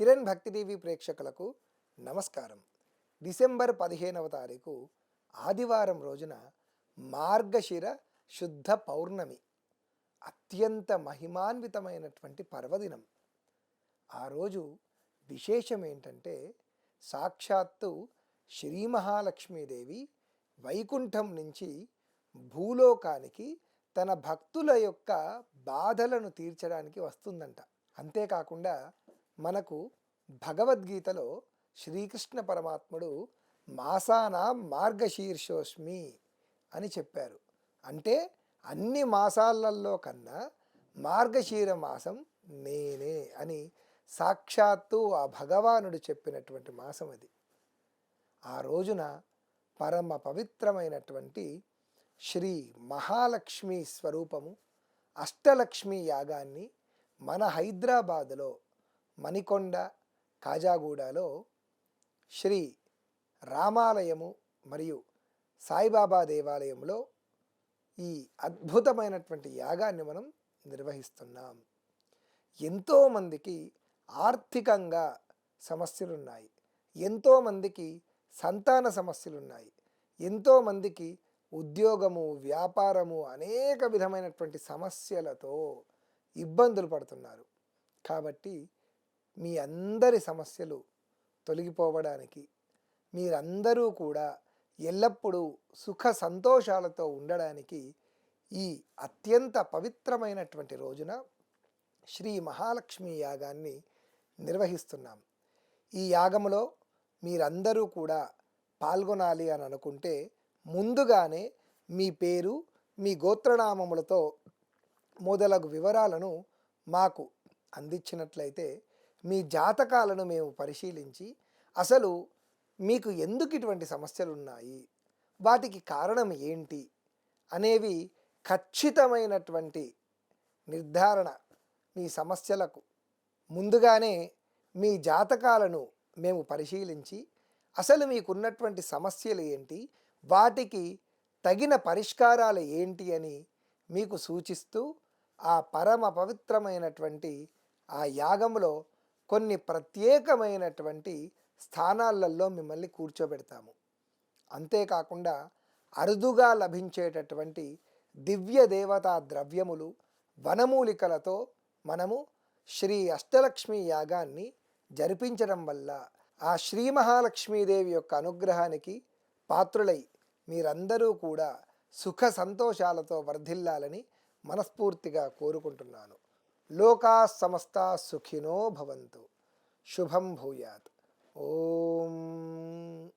కిరణ్ భక్తి టీవీ ప్రేక్షకులకు నమస్కారం. డిసెంబర్ పదిహేనవ తారీఖు ఆదివారం రోజున మార్గశిర శుద్ధ పౌర్ణమి. అత్యంత మహిమాన్వితమైనటువంటి పర్వదినం. ఆ రోజు విశేషం ఏంటంటే సాక్షాత్తు శ్రీ మహాలక్ష్మీదేవి వైకుంఠం నుంచి భూలోకానికి తన భక్తుల యొక్క బాధలను తీర్చడానికి వస్తుందంట. అంతేకాకుండా మనకు భగవద్గీతలో శ్రీకృష్ణ పరమాత్ముడు మాసాన మార్గశీర్షోస్మి అని చెప్పారు. అంటే అన్ని మాసాలలో కన్నా మార్గశీర మాసం నేనే అని సాక్షాత్తు ఆ భగవానుడు చెప్పినటువంటి మాసం అది. ఆ రోజున పరమ పవిత్రమైనటువంటి శ్రీ మహాలక్ష్మి స్వరూపము అష్టలక్ష్మి యాగాన్ని మన హైదరాబాదులో మణికొండ కాజాగూడలో శ్రీ రామాలయము మరియు సాయిబాబా దేవాలయంలో ఈ అద్భుతమైనటువంటి యాగాన్ని మనం నిర్వహిస్తున్నాం. ఎంతోమందికి ఆర్థికంగా సమస్యలున్నాయి. ఎంతోమందికి సంతాన సమస్యలున్నాయి. ఎంతోమందికి ఉద్యోగము వ్యాపారము అనేక విధమైనటువంటి సమస్యలతో ఇబ్బందులు పడుతున్నారు. కాబట్టి మీ అందరి సమస్యలు తొలగిపోవడానికి మీరందరూ కూడా ఎల్లప్పుడూ సుఖ సంతోషాలతో ఉండడానికి ఈ అత్యంత పవిత్రమైనటువంటి రోజున శ్రీ మహాలక్ష్మి యాగాన్ని నిర్వహిస్తున్నాం. ఈ యాగములో మీరందరూ కూడా పాల్గొనాలి అని అనుకుంటే ముందుగానే మీ పేరు మీ గోత్రనామములతో మొదలగు వివరాలను మాకు అందించినట్లయితే మీ జాతకాలను మేము పరిశీలించి అసలు మీకు ఎందుకు ఇటువంటి సమస్యలు ఉన్నాయి వాటికి కారణం ఏంటి? అనేవి ఖచ్చితమైనటువంటి నిర్ధారణ మీ సమస్యలకు ముందుగానే మీ జాతకాలను మేము పరిశీలించి అసలు మీకున్నటువంటి సమస్యలు ఏంటి? వాటికి తగిన పరిష్కారాలు ఏంటి అని మీకు సూచిస్తూ ఆ పరమ పవిత్రమైనటువంటి ఆ యాగంలో కొన్ని ప్రత్యేకమైనటువంటి స్థానాలలో మిమ్మల్ని కూర్చోబెడతాము. అంతేకాకుండా అరుదుగా లభించేటటువంటి దివ్య దేవతా ద్రవ్యములు వనమూలికలతో మనము శ్రీ అష్టలక్ష్మి యాగాన్ని జరిపించడం వల్ల ఆ శ్రీ మహాలక్ష్మీదేవి యొక్క అనుగ్రహానికి పాత్రులై మీరందరూ కూడా సుఖ సంతోషాలతో వర్ధిల్లాలని మనస్ఫూర్తిగా కోరుకుంటున్నాను. लोका समस्ता सुखिनो भवन्तु। शुभम भूयात्। ओम।